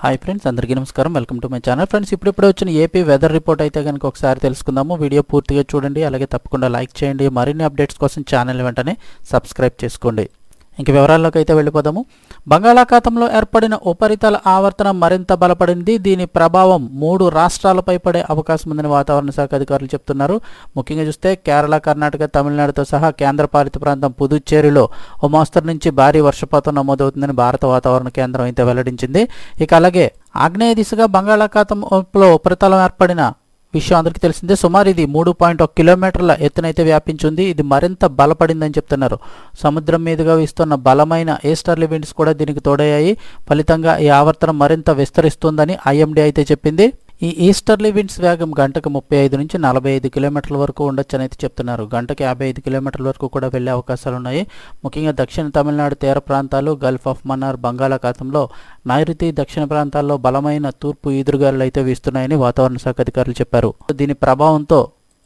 Hi friends అందరికీ నమస్కారం. Welcome to my channel friends ఇప్పుడిప్పుడే వచ్చిన ఏపీ వెదర్ రిపోర్ట్ అయితే కనుక ఒకసారి తెలుసుకుందాము. వీడియో పూర్తిగా చూడండి అలాగే తప్పకుండా లైక్ చేయండి. మరిన్ని అప్డేట్స్ కోసం ఛానల్ వెంటనే సబ్స్క్రైబ్ చేసుకోండి. ఇంక వివరాల్లోకి అయితే వెళ్ళిపోదాము. బంగాళాఖాతంలో ఏర్పడిన ఉపరితల ఆవర్తనం మరింత బలపడింది. దీని ప్రభావం మూడు రాష్ట్రాలపై పడే అవకాశం ఉందని వాతావరణ శాఖ అధికారులు చెప్తున్నారు. ముఖ్యంగా చూస్తే కేరళ కర్ణాటక తమిళనాడుతో సహా కేంద్రపాలిత ప్రాంతం పుదుచ్చేరిలో ఓ మోస్తరు నుంచి భారీ వర్షపాతం నమోదవుతుందని భారత వాతావరణ కేంద్రం అయితే వెల్లడించింది. ఇక అలాగే ఆగ్నేయ దిశగా బంగాళాఖాతంలో ఉపరితలం ఏర్పడిన విషయం అందరికీ తెలిసిందే. సుమారు ఇది మూడు పాయింట్ ఒక కిలోమీటర్ల ఎత్తునైతే వ్యాపించింది. ఇది మరింత బలపడిందని చెప్తున్నారు. సముద్రం మీదుగా వీస్తున్న బలమైన ఏస్టర్ విండ్స్ కూడా దీనికి తోడయ్యాయి. ఫలితంగా ఈ ఆవర్తనం మరింత విస్తరిస్తుందని ఐఎండీ అయితే చెప్పింది. ఈ ఈస్టర్లీ విండ్స్ వేగం గంటకు ముప్పై ఐదు నుంచి నలభై ఐదు కిలోమీటర్ల వరకు ఉండొచ్చని అయితే చెప్తున్నారు. గంటకి యాభై ఐదు కిలోమీటర్ల వరకు కూడా వెళ్ళే అవకాశాలు ఉన్నాయి. ముఖ్యంగా దక్షిణ తమిళనాడు తీర ప్రాంతాలు గల్ఫ్ ఆఫ్ మన్నార్ బంగాళాఖాతంలో నైరుతి దక్షిణ ప్రాంతాల్లో బలమైన తూర్పు ఈదురుగాలు అయితే వీస్తున్నాయని వాతావరణ శాఖ అధికారులు చెప్పారు. దీని ప్రభావంతో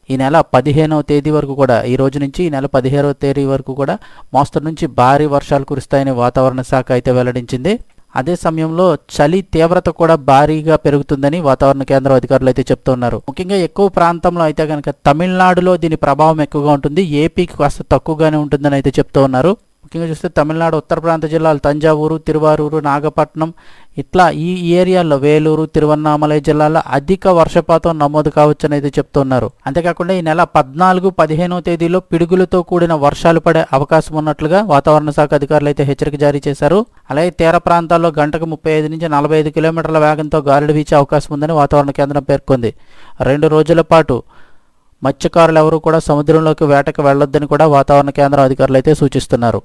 ఈ నెల పదిహేనవ తేదీ వరకు కూడా ఈ రోజు నుంచి ఈ నెల పదిహేనవ తేదీ వరకు కూడా మోస్తరు నుంచి భారీ వర్షాలు కురుస్తాయని వాతావరణ శాఖ అయితే వెల్లడించింది. అదే సమయంలో చలి తీవ్రత కూడా భారీగా పెరుగుతుందని వాతావరణ కేంద్రం అధికారులు అయితే చెప్తున్నారు ముఖ్యంగా ఎక్కువ ప్రాంతంలో అయితే కనుక తమిళనాడులో దీని ప్రభావం ఎక్కువగా ఉంటుంది. ఏపీకి కాస్త తక్కువగానే ఉంటుందని అయితే చెప్తూ ఉన్నారు. ముఖ్యంగా చూస్తే తమిళనాడు ఉత్తర ప్రాంత జిల్లాలు తంజావూరు తిరువారూరు నాగపట్నం ఇట్లా ఈ ఏరియాల్లో వేలూరు తిరువన్నామలై జిల్లాలో అధిక వర్షపాతం నమోదు కావచ్చని అయితే చెప్తున్నారు. అంతేకాకుండా ఈ నెల పద్నాలుగు పదిహేనో తేదీలో పిడుగులతో కూడిన వర్షాలు పడే అవకాశం ఉన్నట్లుగా వాతావరణ శాఖ అధికారులు అయితే హెచ్చరిక జారీ చేశారు. అలాగే తీర ప్రాంతాల్లో గంటకు ముప్పై ఐదు నుంచి నలభై ఐదు కిలోమీటర్ల వేగంతో గాలులు వీచే అవకాశం ఉందని వాతావరణ కేంద్రం పేర్కొంది. రెండు రోజుల పాటు మత్స్యకారులు ఎవరూ కూడా సముద్రంలోకి వేటకు వెళ్ళొద్దని కూడా వాతావరణ కేంద్రం అధికారులు అయితే సూచిస్తున్నారు.